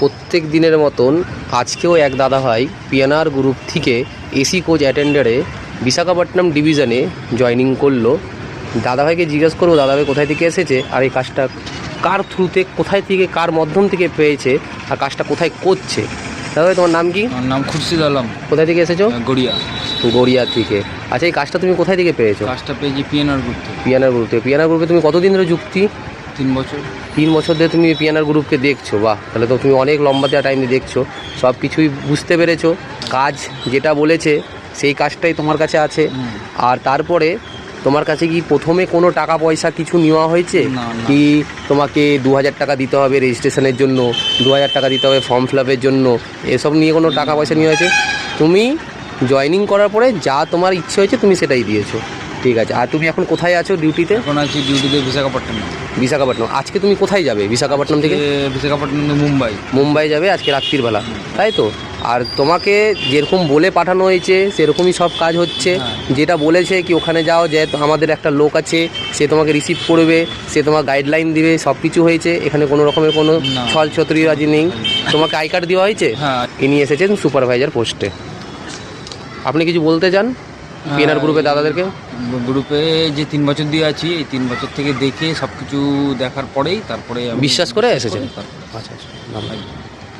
প্রত্যেক দিনের মতন আজকেও এক দাদা ভাই পিএনআর গ্রুপ থেকে এসি কোচ অ্যাটেন্ডারে বিশাখাপট্টনম ডিভিশনে জয়েনিং করল। দাদাভাইকে জিজ্ঞেস করব দাদাভাই কোথায় থেকে এসেছে? আর এই কাজটা কার থ্রুতে কোথায় থেকে কার মাধ্যম থেকে পেয়েছে? আর কাজটা কোথায় করছে? দাদাভাই তোমার নাম কি? আমার নাম খুরশিদ আলম। কোথায় থেকে এসেছ? গড়িয়া। গড়িয়া থেকে। আচ্ছা এই কাজটা তুমি কোথায় থেকে পেয়েছ? কাজটা পেয়েছি পিএনআর গ্রুপ থেকে। পিয়ানার গ্রুপ থেকে। পিয়ানার গ্রুপে তুমি কতদিন ধরে যুক্তি? তিন বছর। তিন বছর ধরে তুমি পিয়ানার গ্রুপকে দেখছ বাহ। তাহলে তো তুমি অনেক লম্বা দেওয়া টাইম দিয়ে দেখছ। সব কিছুই বুঝতে পেরেছ। কাজ যেটা বলেছে সেই কাজটাই তোমার কাছে আছে। আর তারপরে তোমার কাছে কি প্রথমে কোনো টাকা পয়সা কিছু নেওয়া হয়েছে। কি তোমাকে দু হাজার টাকা দিতে হবে রেজিস্ট্রেশনের জন্য দু হাজার টাকা দিতে হবে ফর্ম ফিল আপের জন্য? এসব নিয়ে কোনো টাকা পয়সা নেওয়া হয়েছে? তুমি জয়েনিং করার পরে যা তোমার ইচ্ছে হয়েছে তুমি সেটাই দিয়েছ। ঠিক আছে। আর তুমি এখন কোথায় আছো ডিউটিতে এখন আছি ডিউটিতে বিশাখাপট্টনম। বিশাখাপট্টনম। আজকে তুমি কোথায় যাবে বিশাখাপট্টনম থেকে? বিশাখাপট্টনম থেকে মুম্বাই। মুম্বাই যাবে আজকে রাত্রির বেলা তাই তো? আর তোমাকে যেরকম বলে পাঠানো হয়েছে সেরকমই সব কাজ হচ্ছে। হ্যাঁ। যেটা বলেছে কি ওখানে যাও যে আমাদের একটা লোক আছে সে তোমাকে রিসিভ করবে সে তোমার গাইডলাইন দিবে সব কিছু হয়েছে। এখানে কোনো রকমের কোনো। ছল ছত্রিবাজি নেই। তোমাকে আই কার্ড দেওয়া হয়েছে? হ্যাঁ। ইনি এসেছেন সুপারভাইজার পোস্টে আপনি কিছু বলতে চান? পিএনআর গ্রুপে দাদাদেরকে? গ্রুপে যে তিন বছর দিয়ে আছি এই তিন বছর থেকে দেখে সব কিছু দেখার পরেই তারপরে বিশ্বাস করে এসেছেন? আচ্ছা আচ্ছা।